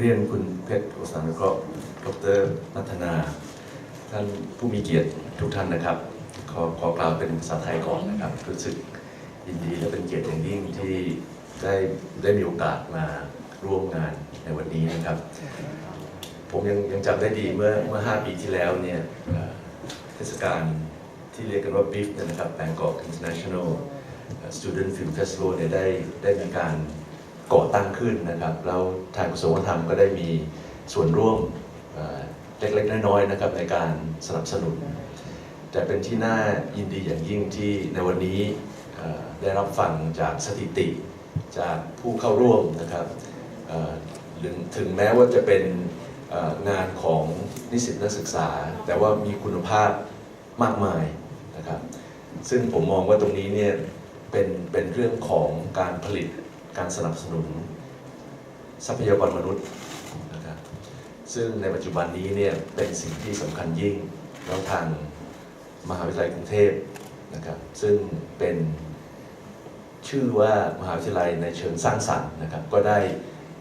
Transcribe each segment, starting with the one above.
เรียนคุณเพชรโอสานุเคราะห์ดรนัทนา ท่านผู้มีเกียรติทุกท่านนะครับ ขอขอกล่าวเป็นภาษาไทยก่อนนะครับ รู้สึกยินดีและเป็นเกียรติอย่างยิ่งที่ได้ได้มีโอกาสมาร่วมงานในวันนี้นะครับ ผมยังยังจำได้ดีเมื่อเมื่อ 5 ปีที่แล้วเนี่ยเทศกาลที่เรียกกันว่า BIF เนี่ยนะครับ Bangkok International Student Film Festival เนี่ยได้ได้มีการ ก่อตั้งขึ้นนะครับ แล้วทางกระทรวงวัฒนธรรมก็ได้มีส่วนร่วมเล็กๆ น้อยๆนะครับในการสนับสนุน แต่เป็นที่น่ายินดีอย่างยิ่งที่ในวันนี้ได้รับฟังจากสถิติจากผู้เข้าร่วมนะครับถึงแม้ว่าจะเป็นงานของนิสิตนักศึกษา แต่ว่ามีคุณภาพมากมายนะครับ ซึ่งผมมองว่าตรงนี้เนี่ยเป็นเป็นเรื่องของการผลิต การสนับสนุนทรัพยากรมนุษย์นะครับซึ่งในปัจจุบันนี้เนี่ยเป็นสิ่งที่สำคัญยิ่งแล้วทางมหาวิทยาลัยกรุงเทพนะครับซึ่งเป็นชื่อว่ามหาวิทยาลัยในเชิงสร้างสรรค์นะครับก็ได้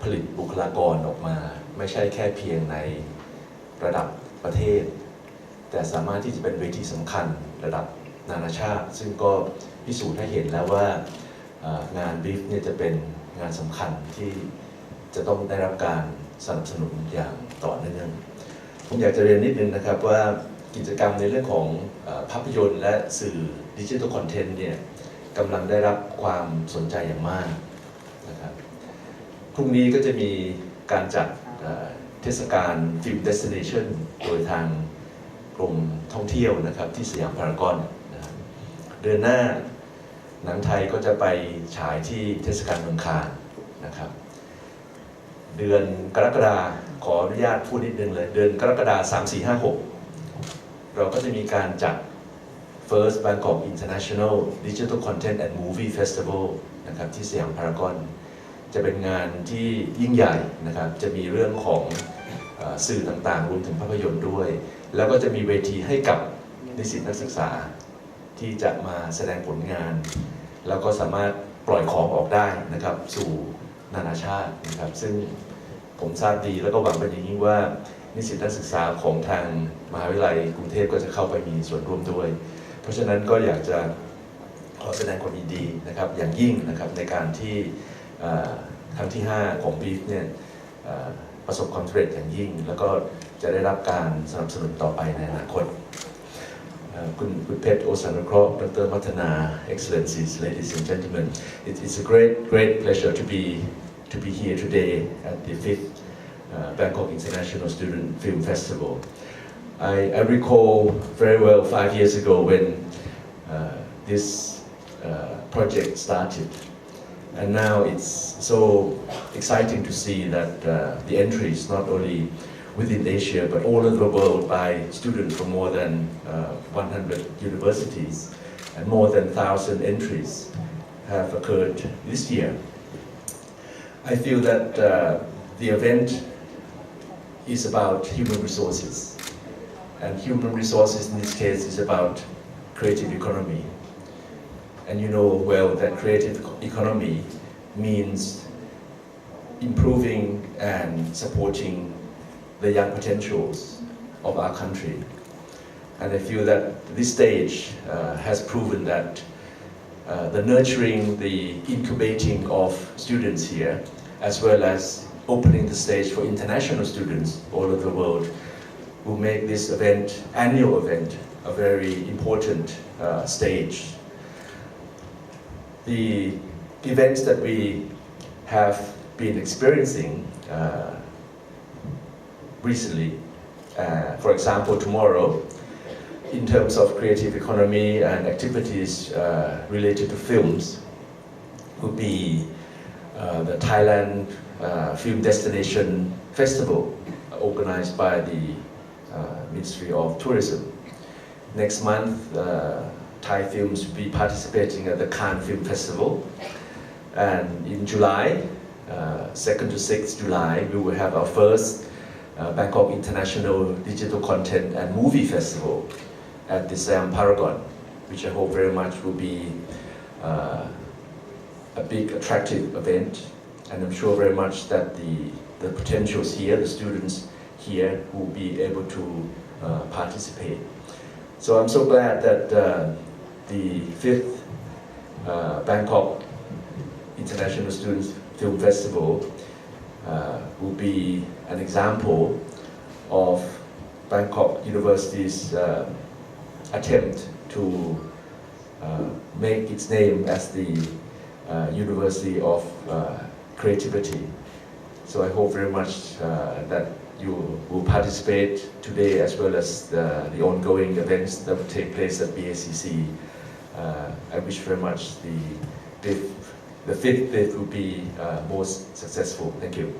ผลิตบุคลากรออกมา ไม่ใช่แค่เพียงในระดับประเทศ แต่สามารถที่จะเป็นเวทีสำคัญระดับนานาชาติ ซึ่งก็พิสูจน์ให้เห็นแล้วว่า งานบิฟเนี่ยจะเป็นงานสำคัญที่จะต้องได้รับการสนับสนุนอย่างต่อเนื่องผมอยากจะเรียนนิดนึงนะครับว่ากิจกรรมในเรื่องของอภาพยนตร์และสื่อดิจิทัลคอนเทนต์เนี่ยกำลังได้รับความสนใจอย่างมากนะครับพรุ่งนี้ก็จะมีการจัดเทศกาลฟิล์มเดสติเนชันโดยทางกรมท่องเที่ยวนะครับที่สยามพารากอนนะเดือนหน้า หนังไทยก็จะไปฉายที่เทศกาลเมืองคานนะครับ เดือนกรกฎาขออนุญาตพูดนิดนึงเลย เดือนกรกฎาสามสี่ห้าหกเราก็จะมีการจัด First Bangkok International Digital Content and Movie Festival นะครับที่สยามพารากอนจะเป็นงานที่ยิ่งใหญ่นะครับ จะมีเรื่องของอสื่อต่างๆ รวมถึงภาพยนตร์ด้วย แล้วก็จะมีเวทีให้กับนิสิตนักศึกษา ที่จะมาแสดงผลงาน แล้วก็สามารถปล่อยของออกได้นะครับ สู่นานาชาตินะครับ ซึ่งผมทราบดีแล้วก็หวังเป็นอย่างยิ่งว่านิสิตนักศึกษาของทางมหาวิทยาลัยกรุงเทพก็จะเข้าไปมีส่วนร่วมด้วย เพราะฉะนั้นก็อยากจะขอแสดงความยินดีนะครับ อย่างยิ่งนะครับในการที่ครั้งที่ 5 ของบีฟเนี่ยประสบความสำเร็จอย่างยิ่ง แล้วก็จะได้รับการสนับสนุนต่อไปในอนาคต Uh, Pet Dr. Matana, Excellencies, ladies and gentlemen. It's a great, great pleasure to be, to be here today at the 5th uh, Bangkok International Student Film Festival. I, I, recall very well five years ago when uh, this uh, project started. And now it's so exciting to see that uh, the entries not only within Asia but all over the world by students from more than uh, 100 universities and more than 1,000 entries have occurred this year. I feel that uh, the event is about human resources and human resources in this case is about creative economy. And you know well that creative economy means improving and supporting the young potentials of our country. And I feel that this stage uh, has proven that uh, the nurturing, the incubating of students here, as well as opening the stage for international students all over the world, will make this event, annual event, a very important uh, stage. The events that we have been experiencing uh, recently. Uh, for example, tomorrow, in terms of creative economy and activities uh, related to films, would be uh, the Thailand uh, Film Destination Festival, organized by the uh, Ministry of Tourism. Next month, uh, Thai films will be participating at the Cannes Film Festival. And in July, uh, 2nd to 6th July, we will have our first uh, Bangkok International Digital Content and Movie Festival at the Siam Paragon, which I hope very much will be uh, a big attractive event. And I'm sure very much that the the potentials here, the students here will be able to uh, participate. So I'm so glad that uh, the fifth uh, Bangkok International Students Film Festival uh, will be an example of Bangkok University's uh, attempt to uh, make its name as the uh, University of Creativity. So I hope very much that you will participate today as well as the, the ongoing events that will take place at BACC. I wish very much the fifth, the fifth fifth will be uh, most successful. Thank you.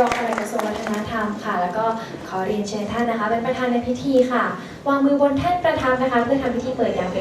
รองปลัดกระทรวงวัฒนธรรมค่ะ แล้วก็ขอเรียนเชิญท่านนะคะ เป็นประธานในพิธีค่ะ วางมือบนแท่นประธานนะคะ เพื่อทำพิธีเปิดอย่างเป็น